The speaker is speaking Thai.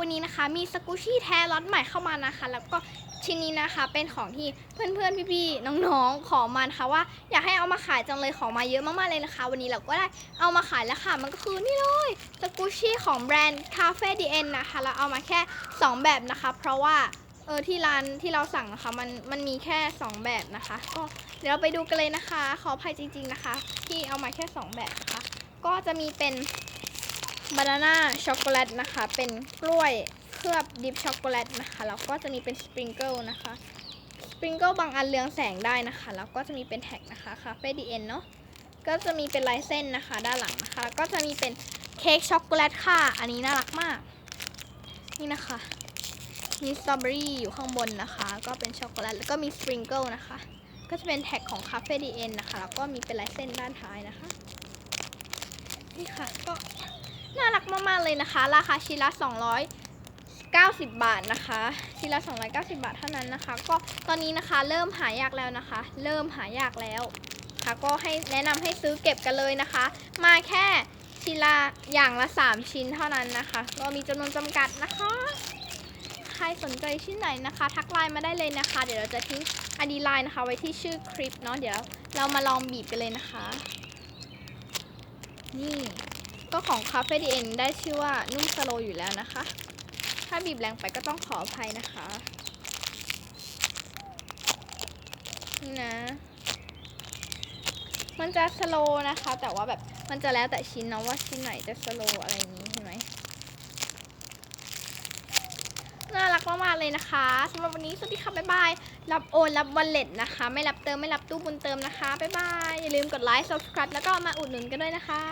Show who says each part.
Speaker 1: วันนี้นะคะ มีสกูชี่แท้ล็อตใหม่เข้ามานะคะ แล้วก็ชิ้นนี้นะคะเป็นของที่เพื่อนๆพี่ๆน้องๆขอมานะคะว่าอยากให้เอามาขายจังเลยของมาเยอะมากๆเลยนะคะ วันนี้เราก็ได้เอามาขายแล้วค่ะ มันก็คือนี่เลยสกูชี่ของแบรนด์ Cafe d n นะคะ เราเอามาแค่ 2 แบบนะคะ เพราะว่าเออที่ร้านที่เราสั่งนะคะมันมันมีแค่ 2 แบบนะคะ ก็เดี๋ยวเราไปดูกันเลยนะคะ ขออภัยจริง ๆนะคะ ที่เอามาแค่ 2 แบบนะคะ ก็จะมีเป็น บานาน่าช็อกโกแลตนะคะ เป็นกล้วยเคลือบดิปช็อกโกแลตนะคะแล้วก็จะมีเป็นสปริงเกิลนะคะสปริงเกิลบางอันเรืองแสงได้นะคะแล้วก็จะมีเป็นแท็กนะคะคาเฟ่ดีเอ็นเนาะก็จะมีเป็นลายเส้นนะคะ ด้านหลังนะคะแล้วก็จะมีเป็นเค้กช็อกโกแลตค่ะ อันนี้น่ารักมาก นี่นะคะมีสตรอเบอรี่อยู่ข้างบนนะคะ ก็เป็นช็อกโกแลตแล้วก็มีสปริงเกิลนะคะ ก็จะเป็นแท็กของคาเฟ่ดีเอ็นนะคะแล้วก็มีเป็นลายเส้นด้านท้ายนะคะ นี่ค่ะก็ น่ารักมากๆเลยนะคะ ราคาชิ้นละ290 บาทนะคะชิ้นละ290 บาทเท่านั้นนะคะ ก็ตอนนี้นะคะเริ่มหายากแล้วนะคะ เริ่มหายากแล้วค่ะก็ให้แนะนำให้ซื้อเก็บกันเลยนะคะ มาแค่ชิ้นละอย่างละ 3 ชิ้นเท่านั้นนะคะ ก็มีจำนวนจำกัดนะคะ ใครสนใจชิ้นไหนนะคะ ทักไลน์มาได้เลยนะคะ เดี๋ยวเราจะทิ้งอดีไลน์นะคะ ไว้ที่ชื่อคลิปเนาะเดี๋ยวเรามาลองบีบกันเลยนะคะ นี่ ก็ของคาเฟ่ดีเอ็นได้ชื่อว่านุ่มสโลอยู่แล้วนะคะ ถ้าบีบแรงไปก็ต้องขออภัยนะคะนี่นะ มันจะสโลนะคะ แต่ว่าแบบมันจะแล้วแต่ชิ้นเนาะว่าชิ้นไหนจะสโลอะไรอย่างนี้เห็นไหมน่ารักมากๆเลยนะคะสำหรับวันนี้สวัสดีค่ะ บ๊ายบาย รับโอนรับวอลเล็ตนะคะ ไม่รับเติมไม่รับตู้บุญเติมนะคะ บ๊ายบาย อย่าลืมกดไลค์ subscribe แล้วก็มาอุดหนุนกันด้วยนะคะ